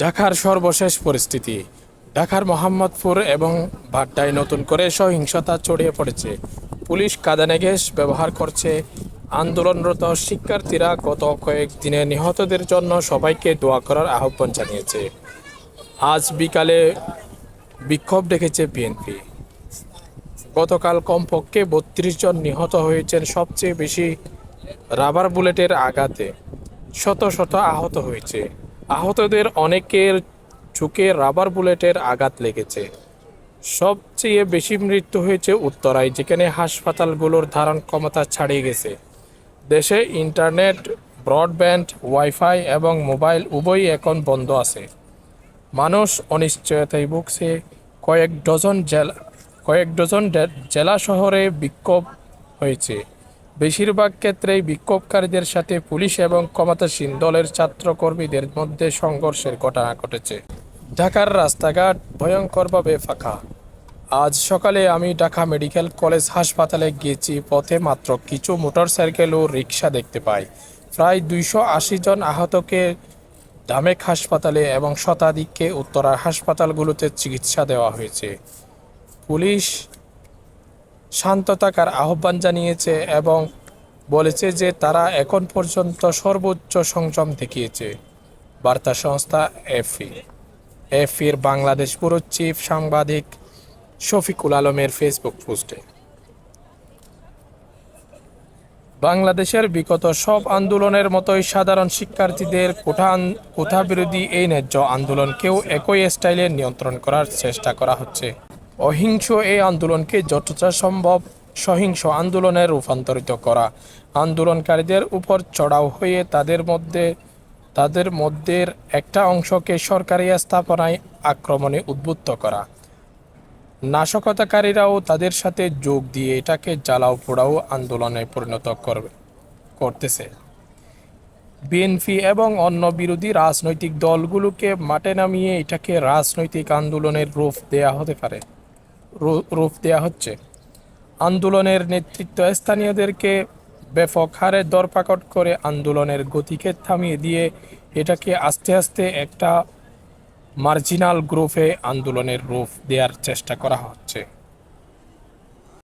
ঢাকার সর্বশেষ পরিস্থিতি। ঢাকার মোহাম্মদপুর এবং ভাট্টায় নতুন করে সহিংসতা ছড়িয়ে পড়েছে। পুলিশ কাঁদানে গ্যাস ব্যবহার করছে। আন্দোলনরত শিক্ষার্থীরা গত কয়েকদিনে নিহতদের জন্য সবাইকে দোয়া করার আহ্বান জানিয়েছে। আজ বিকালে বিক্ষোভ ডেকেছে বিএনপি। গতকাল কমপক্ষে বত্রিশ জন নিহত হয়েছেন সবচেয়ে বেশি রাবার বুলেটের আঘাতে। শত শত আহত হয়েছে। আহতদের অনেকের চোখে রাবার বুলেটের আঘাত লেগেছে। সবচেয়ে বেশি মৃত্যু হয়েছে উত্তরায়, যেখানে হাসপাতালগুলোর ধারণ ক্ষমতা ছাড়িয়ে গেছে। দেশে ইন্টারনেট ব্রডব্যান্ড ওয়াইফাই এবং মোবাইল উভয়ই এখন বন্ধ আছে। মানুষ অনিশ্চয়তায় ভুগছে। কয়েক ডজন জেলা, কয়েক ডজন জেলা শহরে বিক্ষোভ হয়েছে। বেশিরভাগ ক্ষেত্রেই বিক্ষোভকারীদের সাথে পুলিশ এবং ক্ষমতাসীন দলের ছাত্রকর্মীদের মধ্যে সংঘর্ষের ঘটনা ঘটেছে। ঢাকার রাস্তাঘাট ভয়ঙ্করভাবে ফাঁকা। আজ সকালে আমি ঢাকা মেডিকেল কলেজ হাসপাতালে গিয়েছি, পথে মাত্র কিছু মোটরসাইকেল ও রিক্সা দেখতে পাই। প্রায় দুইশো আশি জন আহতকে ঢামেক হাসপাতালে এবং শতাধিককে উত্তরার হাসপাতালগুলোতে চিকিৎসা দেওয়া হয়েছে। পুলিশ শান্ত থাকার আহ্বান জানিয়েছে এবং বলেছে যে তারা এখন পর্যন্ত সর্বোচ্চ সংযম দেখিয়েছে। বার্তা সংস্থা এফি এফির বাংলাদেশ ব্যুরো চিফ সাংবাদিক শফিকুল আলমের ফেসবুক পোস্টে। বাংলাদেশের বিগত সব আন্দোলনের মতোই সাধারণ শিক্ষার্থীদের কোঠা কোঠা বিরোধী এই ন্যায্য আন্দোলনকেও একই স্টাইলে নিয়ন্ত্রণ করার চেষ্টা করা হচ্ছে। অহিংস এই আন্দোলনকে যতটা সম্ভব সহিংস আন্দোলনে রূপান্তরিত করা। আন্দোলনকারীদের উপর চড়াও হয়ে তাদের মধ্যে, তাদের মধ্যের একটা অংশকে সরকারি স্থাপনায় আক্রমণে উদ্বুদ্ধ করা। নাশকতাকারীরাও তাদের সাথে যোগ দিয়ে এটাকে জ্বালাও পোড়াও আন্দোলনে পরিণত করবে, করতেছে। বিএনপি এবং অন্য বিরোধী রাজনৈতিক দলগুলোকে মাঠে নামিয়ে এটাকে রাজনৈতিক আন্দোলনের রূপ দেয়া হতে পারে। রূপ দেয়া হচ্ছে। আন্দোলনের নেতৃত্ব স্থানীয়দেরকে ব্যাপক হারে দরপাকট করে আন্দোলনের গতিকে থামিয়ে দিয়ে এটাকে আস্তে আস্তে একটা মার্জিনাল গ্রুপে আন্দোলনের রূপ দেওয়ার চেষ্টা করা হচ্ছে।